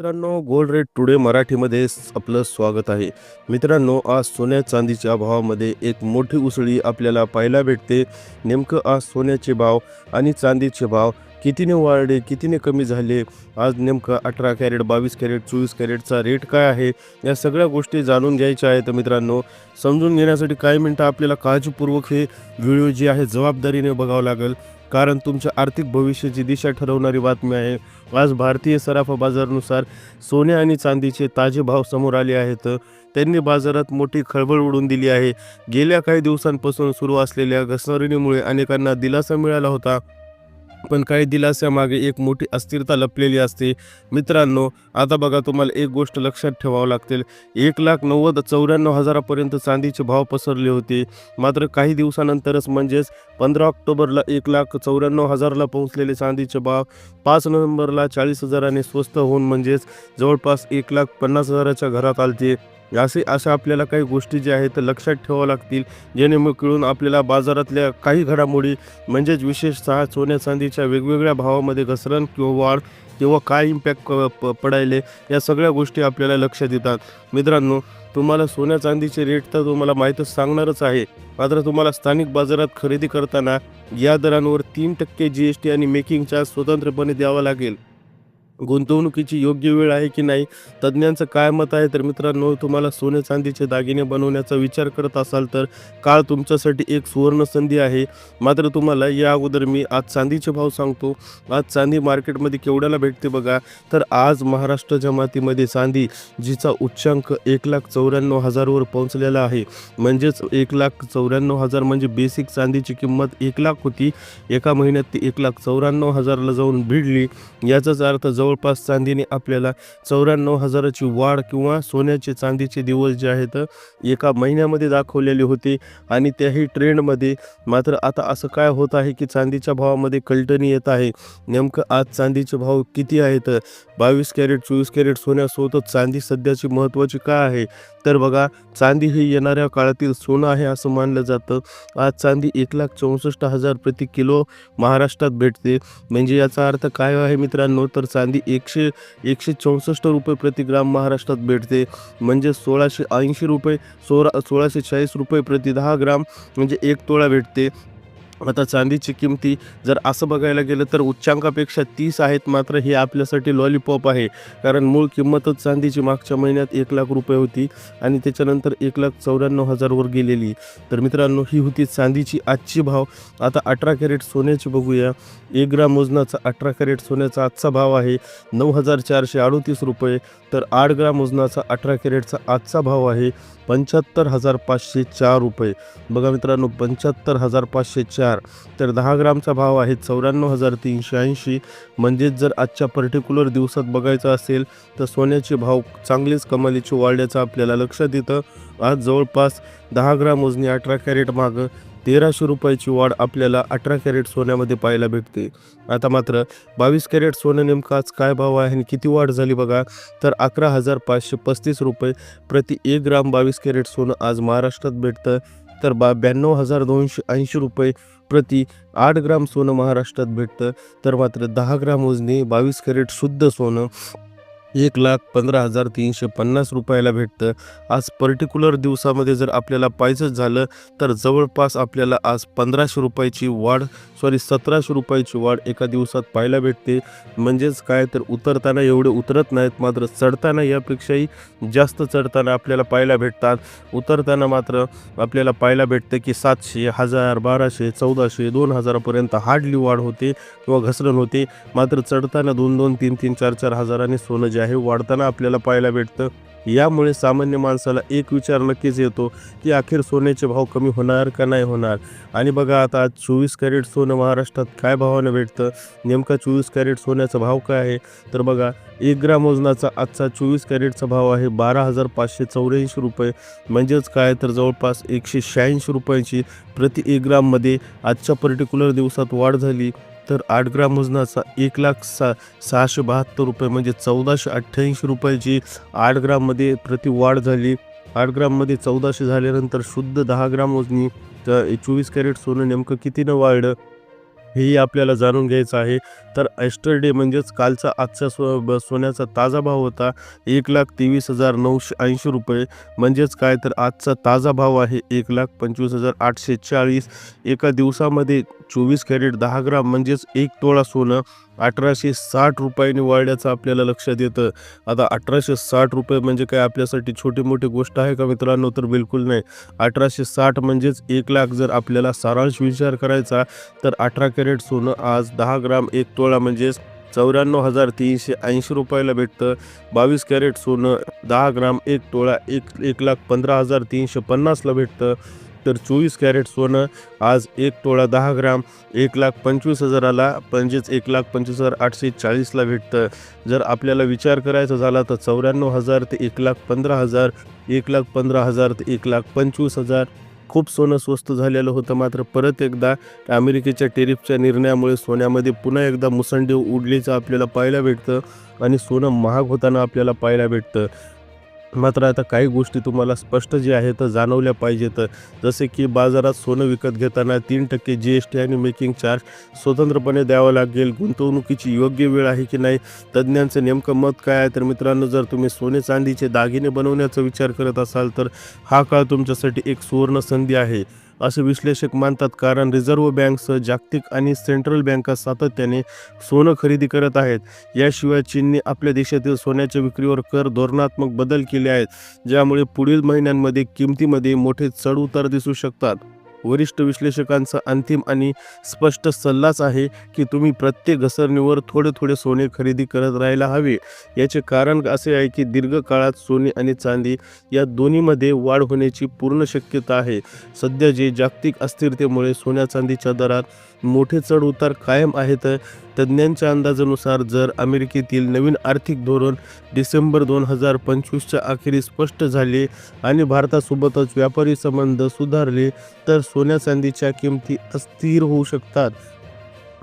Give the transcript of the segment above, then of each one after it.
मित्रांनो gold rate today मराठीमध्ये आपलं स्वागत आहे. मित्रांनो आज सोन्या चांदीच्या भावामध्ये एक मोठी उसळी आपल्याला पाहायला भेटते. नेमकं आज सोन्याचे भाव आणि चांदीचे भाव कितीने वाढले कितीने कमी झाले आज नेमकं अठरा कॅरेट बावीस कॅरेट चोवीस कॅरेटचा रेट काय आहे या सगळ्या गोष्टी जाणून घ्यायच्या आहेत. मित्रांनो समजून घेण्यासाठी काही मिनटं आपल्याला काळजीपूर्वक हे व्हिडिओ जी आहे जबाबदारीने बघावं लागेल. कारण तुमच्या आर्थिक भविष्याची दिशा ठरवणारी बातमी आहे आज भारतीय सराफा बाजारानुसार सोने आणि चांदीचे ताजे भाव समोर आले आहेत. त्यांनी बाजारात मोठी खळबळ उडून दिली आहे. गेल्या काही दिवसांपासून सुरू असलेल्या घसरणीमुळे अनेकांना दिलासा मिळाला होता. पण काही दिलासामागे एक मोठी अस्थिरता लपलेली असते. मित्रांनो आता बघा तुम्हाला एक गोष्ट लक्षात ठेवावं लागतील. एक लाख नव्वद चौऱ्याण्णव हजारापर्यंत चांदीचे भाव पसरले होते. मात्र काही दिवसानंतरच म्हणजेच पंधरा ऑक्टोबरला एक लाख चौऱ्याण्णव हजारला पोहोचलेले चांदीचे भाव पाच नोव्हेंबरला चाळीस हजाराने स्वस्त होऊन म्हणजेच जवळपास एक लाख पन्नास हजाराच्या घरात आलते. असे अशा आपल्याला काही गोष्टी ज्या आहेत लक्षात ठेवाव्या लागतील. जेणेकरून आपल्याला बाजारातल्या काही घडामोडी म्हणजेच विशेषतः सोन्या चांदीच्या वेगवेगळ्या भावामध्ये घसरण किंवा वाढ किंवा काय इम्पॅक्ट प पडायले या सगळ्या गोष्टी आपल्याला लक्षात येतात मित्रांनो तुम्हाला सोन्या चांदीचे रेट तर तुम्हाला माहीतच सांगणारच आहे. मात्र तुम्हाला स्थानिक बाजारात खरेदी करताना या दरांवर तीन टक्के जी एस टी आणि मेकिंग चार्ज स्वतंत्रपणे द्यावा लागेल. गुंतवणुकीची योग्य वेळ आहे की नाही? तज्ज्ञांचं काय मत आहे? तर मित्रांनो तुम्हाला सोने चांदीचे दागिने बनवण्याचा विचार करत असाल तर काळ तुमच्यासाठी एक सुवर्ण संधी आहे. मात्र तुम्हाला या अगोदर मी आज चांदीचे भाव सांगतो. आज चांदी मार्केटमध्ये केवढ्याला भेटते बघा? तर आज महाराष्ट्र जमातीमध्ये चांदी जिचा उच्चांक एक लाख चौऱ्याण्णव हजारवर पोहोचलेला आहे. म्हणजेच एक लाख चौऱ्याण्णव हजार म्हणजे बेसिक चांदीची किंमत एक लाख होती. एका महिन्यात ती एक लाख चौऱ्याण्णव हजारला जाऊन भिडली. याचाच अर्थ जवळपास चांदीने आपल्याला चौऱ्याण्णव हजाराची वाढ किंवा सोन्याचे चांदीचे दिवस जे आहेत एका महिन्यामध्ये दाखवलेले होते आणि त्याही ट्रेंडमध्ये मात्र आता असं काय होत आहे की चांदीच्या भावामध्ये कलटणी येत आहे. नेमकं आज चांदीचे भाव किती आहेत? बावीस कॅरेट चोवीस कॅरेट सोन्यासोबतच चांदी सध्याची महत्त्वाची काय आहे? तर बघा चांदी ही येणाऱ्या काळातील सोनं आहे असं मानलं जातं. आज चांदी एक लाख चौसष्ट हजार प्रति किलो महाराष्ट्रात भेटते. म्हणजे याचा अर्थ काय आहे मित्रांनो? तर चांदी एकशे एकशे चौसष्ट रुपये प्रति ग्राम महाराष्ट्रात भेटते. म्हणजे सोळाशे ऐंशी रुपये सोळा सोळाशे चाळीस रुपये प्रति दहा ग्राम म्हणजे एक तोळा भेटते. आता चांदीची किमती जर असं बघायला गेलं तर उच्चांकापेक्षा तीस आहेत मात्र हे आपल्यासाठी लॉलीपॉप आहे. कारण मूळ किंमतच चांदीची मागच्या महिन्यात एक लाख रुपये होती आणि त्याच्यानंतर एक लाख चौऱ्याण्णव हजारवर गेलेली. तर मित्रांनो ही होती चांदीची आजची भाव. आता अठरा कॅरेट सोन्याची बघूया. एक ग्राम वजनाचा अठरा कॅरेट सोन्याचा आजचा भाव आहे नऊ हजार चारशे अडोतीस रुपये. तर आठ ग्राम वजनाचा अठरा कॅरेटचा आजचा भाव आहे पंच्याहत्तर हजार पाचशे चार रुपये. बघा मित्रांनो पंच्याहत्तर हजार पाचशे चार. तर दहा ग्रामचा भाव आहे चौऱ्याण्णव हजार तीनशे ऐंशी. म्हणजेच जर आजच्या पर्टिक्युलर दिवसात बघायचं असेल तर सोन्याचे भाव चांगलेच कमालीचे वाढल्याचं आपल्याला लक्षात येतं. आज जवळपास दहा ग्राम वजनी अठरा कॅरेट मागं तेराशे रुपयाची वाढ आपल्याला अठरा कॅरेट सोन्यामध्ये पाहायला भेटते. आता मात्र बावीस कॅरेट सोनं नेमकं आज काय भाव आहे आणि किती वाढ झाली बघा. तर अकरा हजार पाचशे पस्तीस रुपये प्रति एक ग्राम बावीस कॅरेट सोनं आज महाराष्ट्रात भेटतं. तर बा ब्याण्णव हजार दोनशे ऐंशी रुपये प्रति आठ ग्राम सोनं महाराष्ट्रात भेटतं. तर मात्र दहा ग्राम वजनी बावीस कॅरेट शुद्ध सोनं एक लाख पंधरा हजार तीनशे पन्नास रुपयाला भेटतं. आज पर्टिक्युलर दिवसामध्ये जर आपल्याला पाहिजेच झालं तर जवळपास आपल्याला आज पंधराशे रुपयाची वाढ सॉरी सतराशे रुपयाची वाढ एका दिवसात पाहायला भेटते. म्हणजेच काय तर उतरताना एवढे उतरत नाहीत मात्र चढताना यापेक्षाही जास्त चढताना आपल्याला पाहायला भेटतात. उतरताना मात्र आपल्याला पाहायला भेटतं की सातशे हजार बाराशे चौदाशे दोन हजारापर्यंत हार्डली वाढ होते किंवा घसरण होते. मात्र चढताना दोन दोन तीन तीन चार चार हजाराने सोनं जे आहे वाढताना आपल्याला पाहायला भेटतं. यामुळे सामान्य माणसाला एक विचार नक्कीच येतो की अखेर सोन्याचे भाव कमी होणार का नाही होणार? आणि बघा आता आज चोवीस कॅरेट सोनं महाराष्ट्रात काय भावानं भेटतं? नेमका चोवीस कॅरेट सोन्याचा भाव काय आहे? तर बघा एक ग्राम वजनाचा आजचा चोवीस कॅरेटचा भाव आहे बारा हजार पाचशे चौऱ्याऐंशी रुपये. म्हणजेच काय? तर जवळपास एकशे शहाऐंशी रुपयांची प्रति एक ग्राममध्ये आजच्या पर्टिक्युलर दिवसात वाढ झाली. तर आठ ग्राम वजनाचा एक लाख सा सहाशे बहात्तर रुपये म्हणजे चौदाशे अठ्ठ्याऐंशी रुपयाची आठ ग्राममध्ये प्रति वाढ झाली. आठ ग्राममध्ये चौदाशे झाल्यानंतर शुद्ध दहा ग्राम वजनी चोवीस कॅरेट सोनं नेमकं कितीनं वाढलं? हेही आपल्याला जाणून घ्यायचं आहे. तर एस्टरडे म्हणजेच कालचा आजचा सो सोन्याचा ताजा भाव होता. एक लाख तेवीस हजार नऊशे ऐंशी रुपये. म्हणजेच काय? तर आजचा ताजा भाव आहे एक लाख पंचवीस हजार आठशे चाळीस. एका दिवसामध्ये चोवीस कॅरेट दहा ग्राम. म्हणजेच एक तोळा सोनं. अठराशे साठ रुपयाने वाढल्याचं आपल्याला लक्षात येतं आता अठराशे साठ रुपये म्हणजे काय? आपल्यासाठी छोटी मोठी गोष्ट आहे का मित्रांनो? तर बिलकुल नाही. अठराशे साठ म्हणजेच एक लाख जर आपल्याला सारांश विचार करायचा तर अठरा कॅरेट सोनं आज दहा ग्राम एक तोळा म्हणजेच चौऱ्याण्णव हजार तीनशे ऐंशी रुपयाला भेटतं. बावीस कॅरेट सोनं दहा ग्राम एक तोळा एक एक लाख पंधरा हजार तीनशे पन्नासला भेटतं. तर चोवीस कॅरेट सोनं आज एक तोळा दहा ग्राम एक लाख पंचवीस हजाराला म्हणजेच एक लाख पंचवीस हजार आठशे चाळीसला भेटतं. जर आपल्याला विचार करायचा झाला तर चौऱ्याण्णव हजार ते एक लाख पंधरा हजार एक लाख पंधरा हजार ते एक लाख पंचवीस हजार. खूप सोनं स्वस्त झालेलं होतं मात्र परत एकदा अमेरिकेच्या टेरिफच्या निर्णयामुळे सोन्यामध्ये पुन्हा एकदा मुसंडी उडलीचं आपल्याला पाहायला भेटतं आणि सोनं महाग होताना आपल्याला पाहायला भेटतं. मात्र आता काही गोष्टी तुम्हाला स्पष्ट जे आहे तर जाणवल्या पाहिजेत. जसे की बाजारात सोनं विकत घेताना तीन टक्के जी एस टी आणि मेकिंग चार्ज स्वतंत्रपणे द्यावं लागेल. गुंतवणुकीची योग्य वेळ आहे की नाही? तज्ज्ञांचं नेमकं मत काय आहे? तर मित्रांनो जर तुम्ही सोने चांदीचे दागिने बनवण्याचा विचार करत असाल तर हा काळ तुमच्यासाठी एक सुवर्ण संधी आहे. असे विश्लेषक मानतात कारण रिझर्व्ह बँकसह जागतिक आणि सेंट्रल बँका सातत्याने सोनं खरेदी करत आहेत. याशिवाय चीनने आपल्या देशातील सोन्याच्या विक्रीवर कर धोरणात्मक बदल केले आहेत ज्यामुळे पुढील महिन्यांमध्ये किमतीमध्ये मोठे चढउतार दिसू शकतात. वरिष्ठ विश्लेषकांचा अंतिम आणि स्पष्ट सल्लाच आहे की तुम्ही प्रत्येक घसरणीवर थोडे थोडे सोने खरेदी करत राहायला हवे. याचे कारण असे आहे की दीर्घकाळात सोने आणि चांदी या दोन्हीमध्ये वाढ होण्याची पूर्ण शक्यता आहे. सध्या जे जागतिक अस्थिरतेमुळे सोन्या चांदीच्या दरात मोठे चढ उतार कायम आहेत तज्ज्ञांच्या अंदाजानुसार जर अमेरिकेतील नवीन आर्थिक धोरण डिसेंबर दोन हजार पंचवीसच्या अखेरीस स्पष्ट झाले आणि भारतासोबतच व्यापारी संबंध सुधारले तर सोन्या चांदीच्या किमती अस्थिर होऊ शकतात.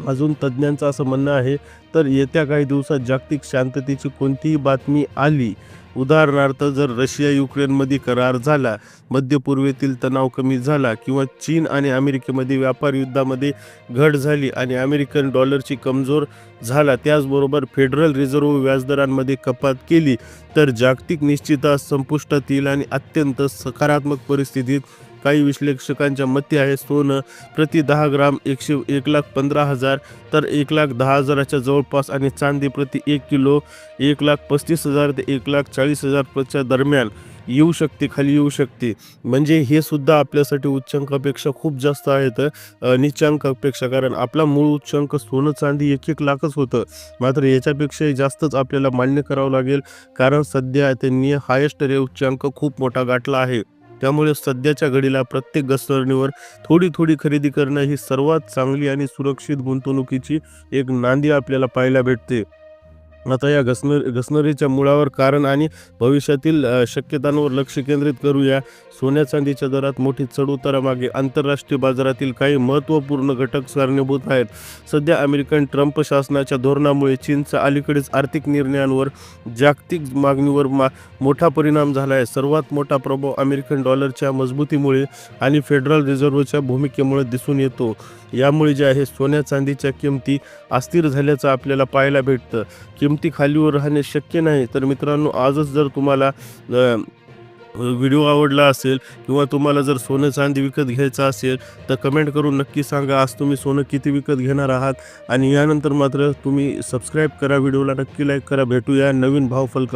अजून तज्ज्ञांचं असं म्हणणं आहे तर येत्या काही दिवसात जागतिक शांततेची कोणतीही बातमी आली? उदाहरणार्थ जर रशिया युक्रेनमध्ये करार झाला मध्य पूर्वेतील तणाव कमी झाला किंवा चीन आणि अमेरिकेमध्ये व्यापार युद्धामध्ये घट झाली आणि अमेरिकन डॉलरची कमजोर झाला त्याचबरोबर फेडरल रिझर्व्ह व्याजदरांमध्ये कपात केली तर जागतिक निश्चितता संपुष्टात येईल आणि अत्यंत सकारात्मक परिस्थितीत काही विश्लेषकांच्या मते आहे सोनं प्रति दहा ग्राम एकशे एक लाख पंधरा हजार तर एक लाख दहा हजाराच्या जवळपास आणि चांदी प्रति एक किलो एक लाख पस्तीस हजार ते एक लाख चाळीस हजारच्या दरम्यान येऊ शकते खाली येऊ शकते. म्हणजे हे सुद्धा आपल्यासाठी उच्चांकापेक्षा खूप जास्त आहेत निच्चांकापेक्षा कारण आपला मूळ उच्चांक सोनं चांदी एक एक लाखच होतं. मात्र याच्यापेक्षा जास्तच आपल्याला मान्य करावं लागेल. कारण सध्या त्यांनी हायेस्ट रे उच्चांक खूप मोठा गाठला आहे. त्यामुळे सध्याच्या घडीला प्रत्येक घसरणीवर थोडी थोडी खरेदी करणं ही सर्वात चांगली आणि सुरक्षित गुंतवणुकीची एक नांदी आपल्याला पाहायला भेटते. आता या घसनरी घसनरीच्या मुळावर कारण आणि भविष्यातील शक्यतांवर लक्ष केंद्रित करूया. सोन्या चांदीच्या दरात मोठी चढउतारामागे आंतरराष्ट्रीय बाजारातील काही महत्त्वपूर्ण घटक कारणीभूत आहेत. सध्या अमेरिकन ट्रम्प शासनाच्या धोरणामुळे चीनचा अलीकडेच आर्थिक निर्णयांवर जागतिक मागणीवर मा मोठा परिणाम झाला आहे सर्वात मोठा प्रभाव अमेरिकन डॉलरच्या मजबूतीमुळे आणि फेडरल रिझर्व्हच्या भूमिकेमुळे दिसून येतो. यामुळे जे आहे सोन्या चांदीच्या किमती अस्थिर झाल्याचं आपल्याला पाहायला भेटतं. किमती खालीवर राहणे शक्य नाही. तर मित्रांनो आजच जर तुम्हाला व्हिडिओ आवडला असेल किंवा तुम्हाला जर सोनं चांदी विकत घ्यायचं असेल तर कमेंट करून नक्की सांगा. आज तुम्ही सोनं किती विकत घेणार आहात? आणि यानंतर मात्र तुम्ही सबस्क्राईब करा. व्हिडिओला नक्की लाईक करा. भेटूया नवीन भावफलकम